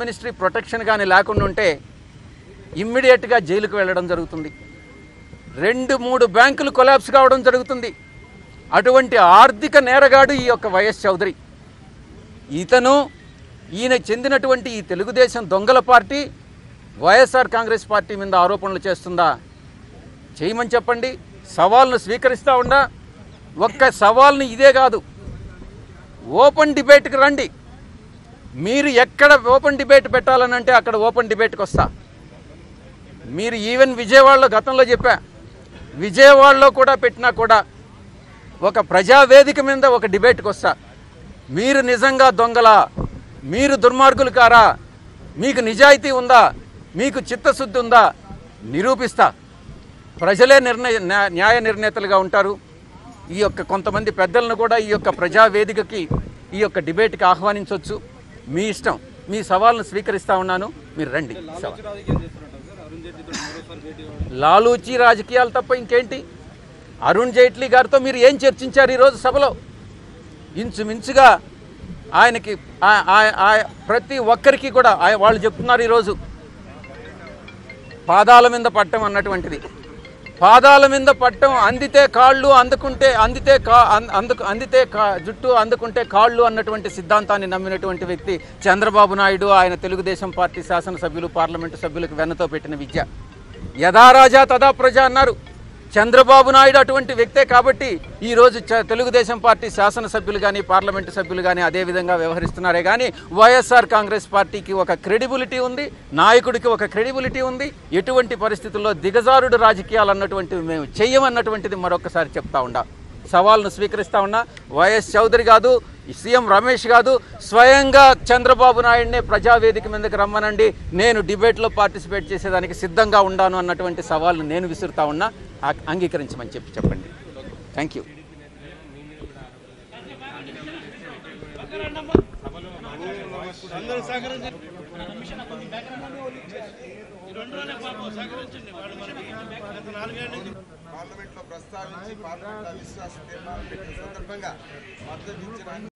Ministry protection కానీ లేకుండా ఉంటే ఇమ్మీడియట్గా జైలుకు వెళ్ళడం జరుగుతుంది. రెండు మూడు బ్యాంకులు కొలాప్స్ కావడం జరుగుతుంది. అటువంటి ఆర్థిక నేరగాడు ఈ యొక్క వైఎస్ చౌదరి. ఇతను ఈయన చెందినటువంటి ఈ తెలుగుదేశం దొంగల పార్టీ వైఎస్ఆర్ కాంగ్రెస్ పార్టీ మీద ఆరోపణలు చేస్తుందా? చేయమని చెప్పండి. సవాల్ను స్వీకరిస్తూ ఉండా? ఒక్క సవాల్ని ఇదే కాదు. ఓపెన్ డిబేట్కి రండి. మీరు ఎక్కడ ఓపెన్ డిబేట్ పెట్టాలనంటే అక్కడ ఓపెన్ డిబేట్కి వస్తా. మీరు ఈవెన్ విజయవాడలో గతంలో చెప్పా విజయవాడలో కూడా పెట్టినా కూడా ఒక ప్రజావేదిక మీద ఒక డిబేట్కి వస్తా. మీరు నిజంగా దొంగలా? మీరు దుర్మార్గులు కారా? మీకు నిజాయితీ ఉందా? మీకు చిత్తశుద్ధి ఉందా? నిరూపిస్తా. ప్రజలే నిర్ణయ న్యాయ నిర్ణేతలుగా ఉంటారు. ఈ యొక్క కొంతమంది పెద్దలను కూడా ఈ యొక్క ప్రజావేదికకి ఈ యొక్క డిబేట్కి ఆహ్వానించవచ్చు మీ ఇష్టం. మీ సవాల్ను స్వీకరిస్తా ఉన్నాను. మీరు రండి. సవాల్. లాలూచి రాజకీయాలు తప్ప ఇంకేంటి? అరుణ్ జైట్లీ గారితో మీరు ఏం చర్చించారు ఈరోజు సభలో? ఇంచుమించుగా ఆయనకి ఆ- ప్రతి ఒక్కరికి కూడా వాళ్ళు చెప్తున్నారు ఈరోజు పాదాల మీద పట్టం అన్నటువంటిది. పాదాల మీద పట్టం అందితే కాళ్ళు అందుకుంటే అందితే కా అం- అందుకు అందితే కా జుట్టు అందుకుంటే కాళ్ళు అన్నటువంటి సిద్ధాంతాన్ని నమ్మినటువంటి వ్యక్తి చంద్రబాబు నాయుడు ఆయన తెలుగుదేశం పార్టీ శాసనసభ్యులు పార్లమెంటు సభ్యులకు వెన్నతో పెట్టిన విద్య. యథా రాజా తదా ప్రజ అన్నారు. చంద్రబాబు నాయుడు అటువంటి వ్యక్తే కాబట్టి ఈరోజు తెలుగుదేశం పార్టీ శాసనసభ్యులు కానీ పార్లమెంటు సభ్యులు కానీ అదే విధంగా వ్యవహరిస్తున్నారే కానీ వైఎస్ఆర్ కాంగ్రెస్ పార్టీకి ఒక క్రెడిబిలిటీ ఉంది నాయకుడికి ఒక క్రెడిబిలిటీ ఉంది. ఎటువంటి పరిస్థితుల్లో దిగజారుడు రాజకీయాలు అన్నటువంటివి మేము చెయ్యమన్నటువంటిది మరొకసారి చెప్తా ఉండా. సవాల్ను స్వీకరిస్తా ఉన్నా వైఎస్ చౌదరి కాదు సీఎం రమేష్ కాదు స్వయంగా చంద్రబాబు నాయుడినే ప్రజావేదిక మీదకి రమ్మనండి. నేను డిబేట్లో పార్టిసిపేట్ చేసేదానికి సిద్ధంగా ఉన్నాను అన్నటువంటి సవాల్ను నేను విసురుతా ఉన్నా. అంగీకరించమని చెప్పి చెప్పండి. థ్యాంక్ యూ పార్లమెంట్లో ప్రస్తావించి పార్లమెంట్ అవిశ్వాస తీర్మానం పెట్టిన సందర్భంగా మద్దతు ఇచ్చిన